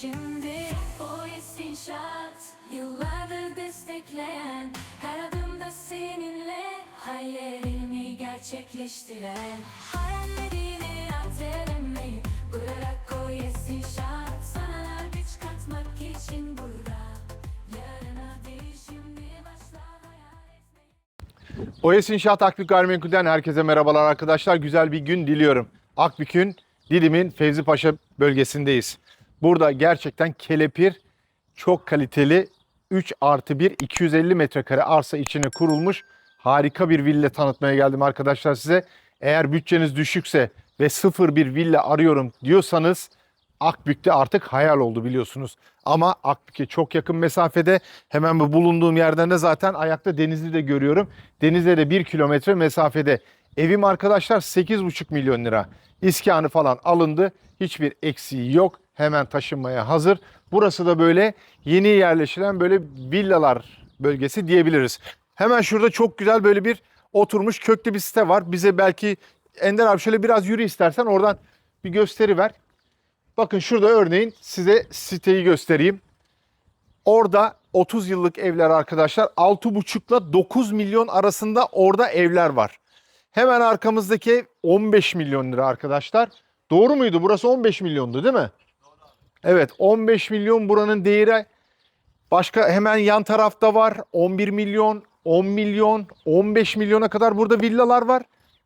şimdi Boyes İnşaat Yıllardır destekleyen Her adımda seninle Hayallerini gerçekleştiren Hayallerini ertelemeyi Bırak Boyes İnşaat Sana güç katmak için burada Yarına değil şimdi başla hayal etmeyi OES İnşaat Akbük Gayrimenkul'den herkese merhabalar arkadaşlar. Güzel bir gün diliyorum. Akbük'ün Didim'in Fevzi Paşa bölgesindeyiz. Burada gerçekten kelepir çok kaliteli 3 artı 1 250 metrekare arsa içine kurulmuş harika bir villa tanıtmaya geldim arkadaşlar size. Eğer bütçeniz düşükse ve sıfır bir villa arıyorum diyorsanız Akbük'te artık hayal oldu biliyorsunuz. Ama Akbük'e çok yakın mesafede hemen bu bulunduğum yerden de zaten ayakta Denizli de görüyorum. Denizli'de de 1 kilometre mesafede. Evim arkadaşlar 8,5 milyon lira. İskanı falan alındı. Hiçbir eksiği yok. Hemen taşınmaya hazır. Burası da böyle yeni yerleşilen böyle villalar bölgesi diyebiliriz. Hemen şurada çok güzel böyle bir oturmuş köklü bir site var. Bize belki Ender abi şöyle biraz yürü istersen oradan bir gösteri ver. Bakın şurada örneğin size siteyi göstereyim. Orada 30 yıllık evler arkadaşlar 6,5 ile 9 milyon arasında orada evler var. Hemen arkamızdaki ev 15 milyon lira arkadaşlar. Doğru muydu? Burası 15 milyondu değil mi? Evet 15 milyon buranın değeri. Başka hemen yan tarafta var 11 milyon, 10 milyon, 15 milyona kadar burada villalar var.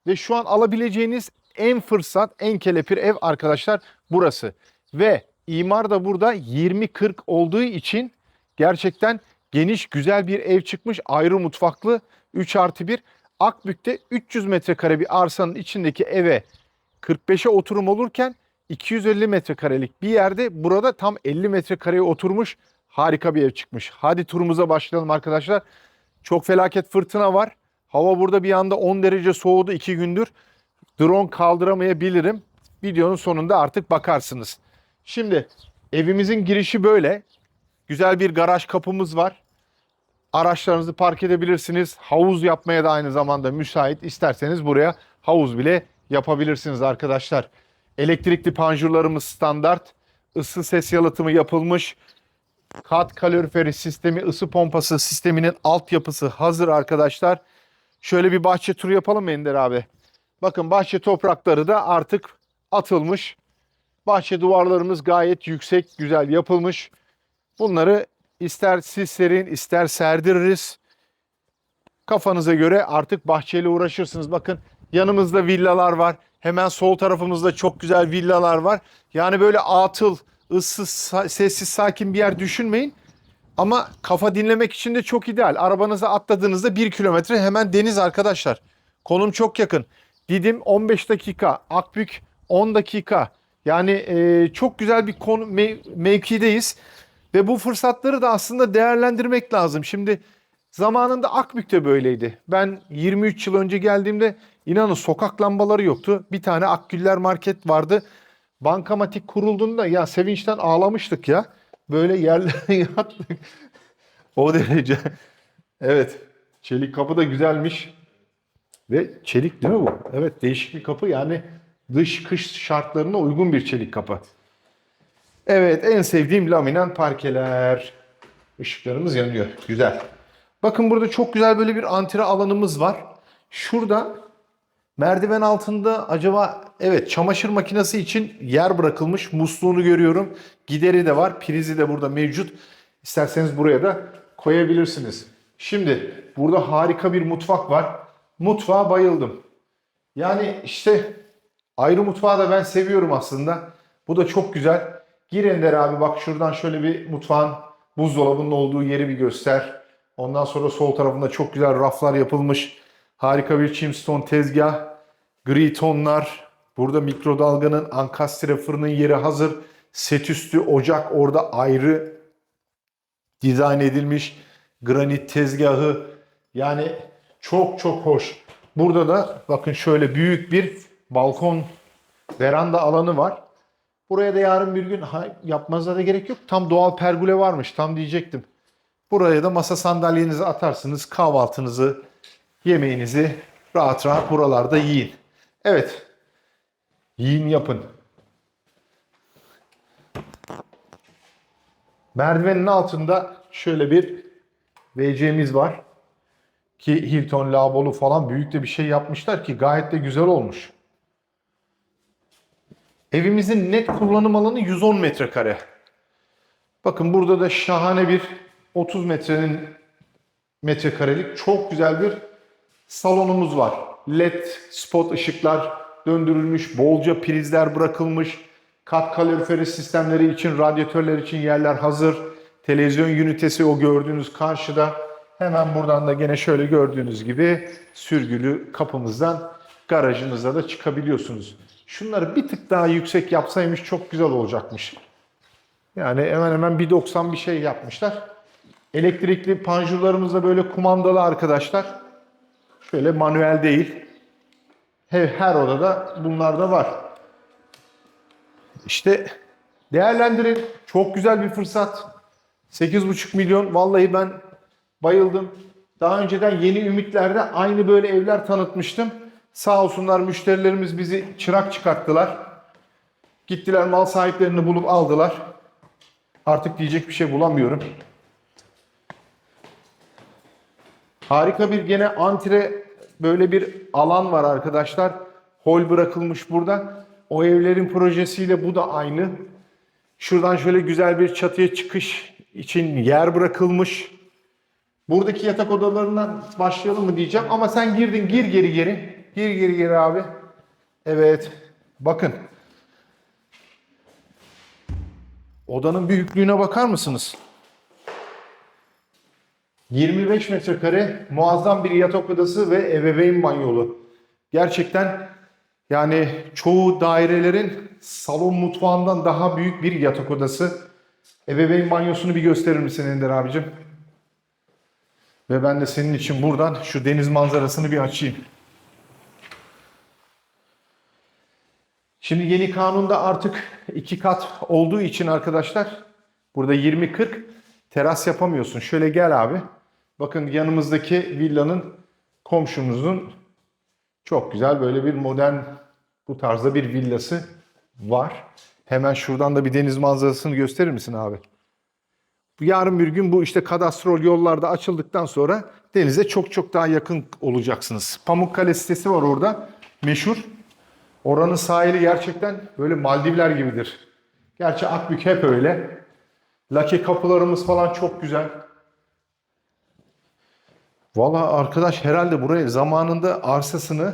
Ve şu an alabileceğiniz en fırsat, en kelepir ev arkadaşlar burası. Ve imar da burada 20-40 olduğu için gerçekten geniş güzel bir ev çıkmış. Ayrı mutfaklı 3 artı 1. Akbük'te 300 metrekare bir arsanın içindeki eve 45'e oturum olurken 250 metrekarelik bir yerde burada tam 50 metrekareye oturmuş harika bir ev çıkmış. Hadi turumuza başlayalım arkadaşlar. Çok felaket fırtına var. Hava burada bir anda 10 derece soğudu 2 gündür. Drone kaldıramayabilirim. Videonun sonunda artık bakarsınız. Şimdi evimizin girişi böyle. Güzel bir garaj kapımız var. Araçlarınızı park edebilirsiniz. Havuz yapmaya da aynı zamanda müsait. İsterseniz buraya havuz bile yapabilirsiniz arkadaşlar. Elektrikli panjurlarımız standart. Isı ses yalıtımı yapılmış. Kat kaloriferi sistemi, ısı pompası sisteminin altyapısı hazır arkadaşlar. Şöyle bir bahçe turu yapalım mı Ender abi? Bakın bahçe toprakları da artık atılmış. Bahçe duvarlarımız gayet yüksek, güzel yapılmış. Bunları ister siz serin, ister serdiririz. Kafanıza göre artık bahçeyle uğraşırsınız. Bakın yanımızda villalar var. Hemen sol tarafımızda çok güzel villalar var. Yani böyle atıl, ıssız, sessiz, sakin bir yer düşünmeyin. Ama kafa dinlemek için de çok ideal. Arabanıza atladığınızda 1 kilometre hemen deniz arkadaşlar. Konum çok yakın. Didim 15 dakika, Akbük 10 dakika. Yani e, çok güzel bir konu mev- mevkideyiz. Ve bu fırsatları da aslında değerlendirmek lazım. Şimdi zamanında Akbük'te böyleydi. Ben 23 yıl önce geldiğimde inanın sokak lambaları yoktu. Bir tane Akgüller market vardı. Bankamatik kurulduğunda ya sevinçten ağlamıştık ya. Böyle yerlere yattık. O derece. Evet. Çelik kapı da güzelmiş. Ve çelik değil mi bu? Evet değişik bir kapı yani dış kış şartlarına uygun bir çelik kapı. Evet en sevdiğim laminen parkeler. Işıklarımız yanıyor. Güzel. Bakın burada çok güzel böyle bir antre alanımız var. Şurada merdiven altında acaba evet çamaşır makinesi için yer bırakılmış. Musluğunu görüyorum. Gideri de var. Prizi de burada mevcut. İsterseniz buraya da koyabilirsiniz. Şimdi burada harika bir mutfak var. Mutfağa bayıldım. Yani işte ayrı mutfağı da ben seviyorum aslında. Bu da çok güzel. Gir Ender abi bak şuradan şöyle bir mutfağın buzdolabının olduğu yeri bir göster. Ondan sonra sol tarafında çok güzel raflar yapılmış. Harika bir chimstone tezgah. Gri tonlar. Burada mikrodalganın ankastre fırının yeri hazır. Set üstü ocak orada ayrı dizayn edilmiş. Granit tezgahı. Yani çok çok hoş. Burada da bakın şöyle büyük bir balkon veranda alanı var. Buraya da yarın bir gün ha- yapmanıza da gerek yok. Tam doğal pergole varmış. Tam diyecektim. Buraya da masa sandalyenizi atarsınız. Kahvaltınızı, yemeğinizi rahat rahat buralarda yiyin. Evet. Yiyin yapın. Merdivenin altında şöyle bir WC'miz var. Ki Hilton, lavabolu falan büyük de bir şey yapmışlar ki gayet de güzel olmuş. Evimizin net kullanım alanı 110 metrekare. Bakın burada da şahane bir 30 metrenin metrekarelik çok güzel bir salonumuz var. LED spot ışıklar döndürülmüş, bolca prizler bırakılmış. Kat kaloriferi sistemleri için, radyatörler için yerler hazır. Televizyon ünitesi o gördüğünüz karşıda. Hemen buradan da gene şöyle gördüğünüz gibi sürgülü kapımızdan garajınıza da çıkabiliyorsunuz. Şunları bir tık daha yüksek yapsaymış çok güzel olacakmış. Yani hemen hemen 1.90 bir şey yapmışlar. Elektrikli panjurlarımız da böyle kumandalı arkadaşlar. Şöyle manuel değil. Her, her odada bunlar da var. İşte değerlendirin. Çok güzel bir fırsat. 8,5 milyon. Vallahi ben bayıldım. Daha önceden yeni ümitlerde aynı böyle evler tanıtmıştım. Sağ olsunlar müşterilerimiz bizi çırak çıkarttılar. Gittiler mal sahiplerini bulup aldılar. Artık diyecek bir şey bulamıyorum. Harika bir gene antre böyle bir alan var arkadaşlar. Hol bırakılmış burada. O evlerin projesiyle bu da aynı. Şuradan şöyle güzel bir çatıya çıkış için yer bırakılmış. Buradaki yatak odalarından başlayalım mı diyeceğim ama sen girdin gir geri geri. Gir geri geri abi. Evet. Bakın. Odanın büyüklüğüne bakar mısınız? 25 metrekare muazzam bir yatak odası ve ebeveyn banyolu. Gerçekten yani çoğu dairelerin salon mutfağından daha büyük bir yatak odası. Ebeveyn banyosunu bir gösterir misin Ender abicim? Ve ben de senin için buradan şu deniz manzarasını bir açayım. Şimdi yeni kanunda artık iki kat olduğu için arkadaşlar burada 20-40 teras yapamıyorsun. Şöyle gel abi. Bakın yanımızdaki villanın komşumuzun çok güzel böyle bir modern bu tarzda bir villası var. Hemen şuradan da bir deniz manzarasını gösterir misin abi? Yarın bir gün bu işte kadastrol yollarda açıldıktan sonra denize çok çok daha yakın olacaksınız. Pamukkale sitesi var orada meşhur. Oranın sahili gerçekten böyle Maldivler gibidir. Gerçi Akbük hep öyle. Lake kapılarımız falan çok güzel. Valla arkadaş herhalde buraya zamanında arsasını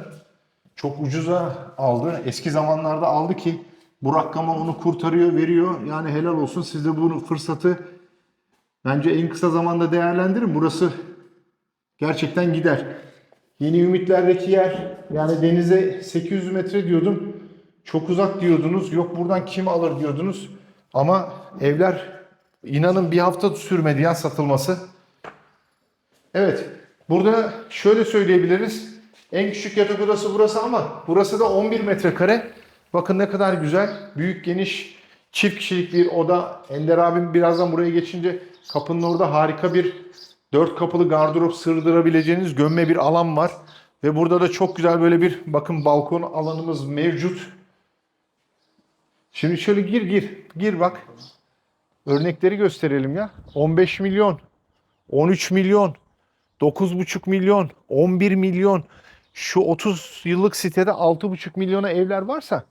çok ucuza aldı. Eski zamanlarda aldı ki bu rakama onu kurtarıyor, veriyor. Yani helal olsun siz de bu fırsatı bence en kısa zamanda değerlendirin. Burası gerçekten gider. Yeni Ümitler'deki yer yani denize 800 metre diyordum. Çok uzak diyordunuz. Yok buradan kim alır diyordunuz. Ama evler inanın bir hafta sürmedi ya satılması. Evet. Burada şöyle söyleyebiliriz. En küçük yatak odası burası ama burası da 11 metrekare. Bakın ne kadar güzel. Büyük geniş çift kişilik bir oda. Ender abim birazdan buraya geçince kapının orada harika bir dört kapılı gardırop sığdırabileceğiniz gömme bir alan var. Ve burada da çok güzel böyle bir bakın balkon alanımız mevcut. Şimdi şöyle gir gir. Gir bak. Örnekleri gösterelim ya. 15 milyon. 13 milyon. 9,5 milyon, 11 milyon, şu 30 yıllık sitede 6,5 milyona evler varsa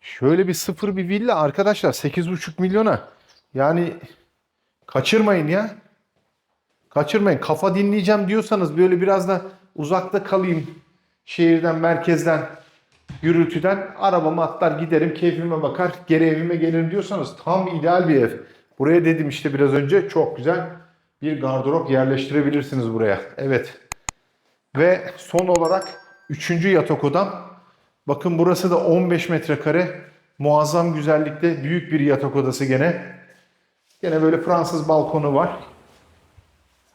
şöyle bir sıfır bir villa arkadaşlar 8,5 milyona. Yani kaçırmayın ya. Kaçırmayın. Kafa dinleyeceğim diyorsanız böyle biraz da uzakta kalayım şehirden, merkezden, gürültüden arabamı atlar giderim, keyfime bakar, geri evime gelirim diyorsanız tam ideal bir ev. Buraya dedim işte biraz önce çok güzel bir gardırop yerleştirebilirsiniz buraya. Evet. Ve son olarak üçüncü yatak odam. Bakın burası da 15 metrekare. Muazzam güzellikte büyük bir yatak odası gene. Gene böyle Fransız balkonu var.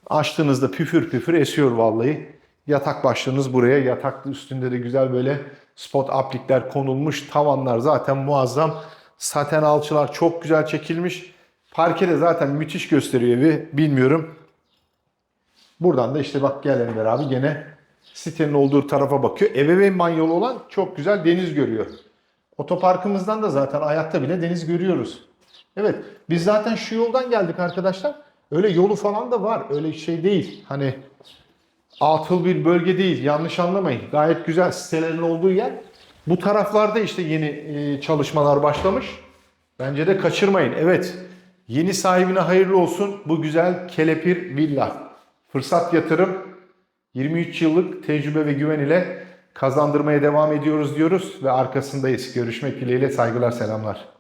Açtığınızda püfür püfür esiyor vallahi. Yatak başlığınız buraya. Yatak üstünde de güzel böyle spot aplikler konulmuş. Tavanlar zaten muazzam. Saten alçılar çok güzel çekilmiş. Parke de zaten müthiş gösteriyor evi. Bilmiyorum. Buradan da işte bak gel Ender abi gene sitenin olduğu tarafa bakıyor. Ebeveyn banyolu olan çok güzel deniz görüyor. Otoparkımızdan da zaten ayakta bile deniz görüyoruz. Evet, biz zaten şu yoldan geldik arkadaşlar. Öyle yolu falan da var. Öyle şey değil. Hani atıl bir bölge değil. Yanlış anlamayın. Gayet güzel sitelerin olduğu yer. Bu taraflarda işte yeni e, çalışmalar başlamış. Bence de kaçırmayın. Evet. Yeni sahibine hayırlı olsun bu güzel kelepir villa. Fırsat yatırım 23 yıllık tecrübe ve güven ile kazandırmaya devam ediyoruz diyoruz ve arkasındayız. Görüşmek dileğiyle saygılar selamlar.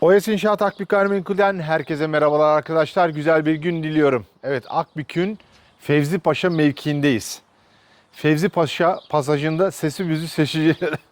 OS İnşaat Akbük Gayrimenkul'den herkese merhabalar arkadaşlar. Güzel bir gün diliyorum. Evet Akbük'ün Fevzi Paşa mevkiindeyiz. Fevzi Paşa pasajında sesi büzü seçicileri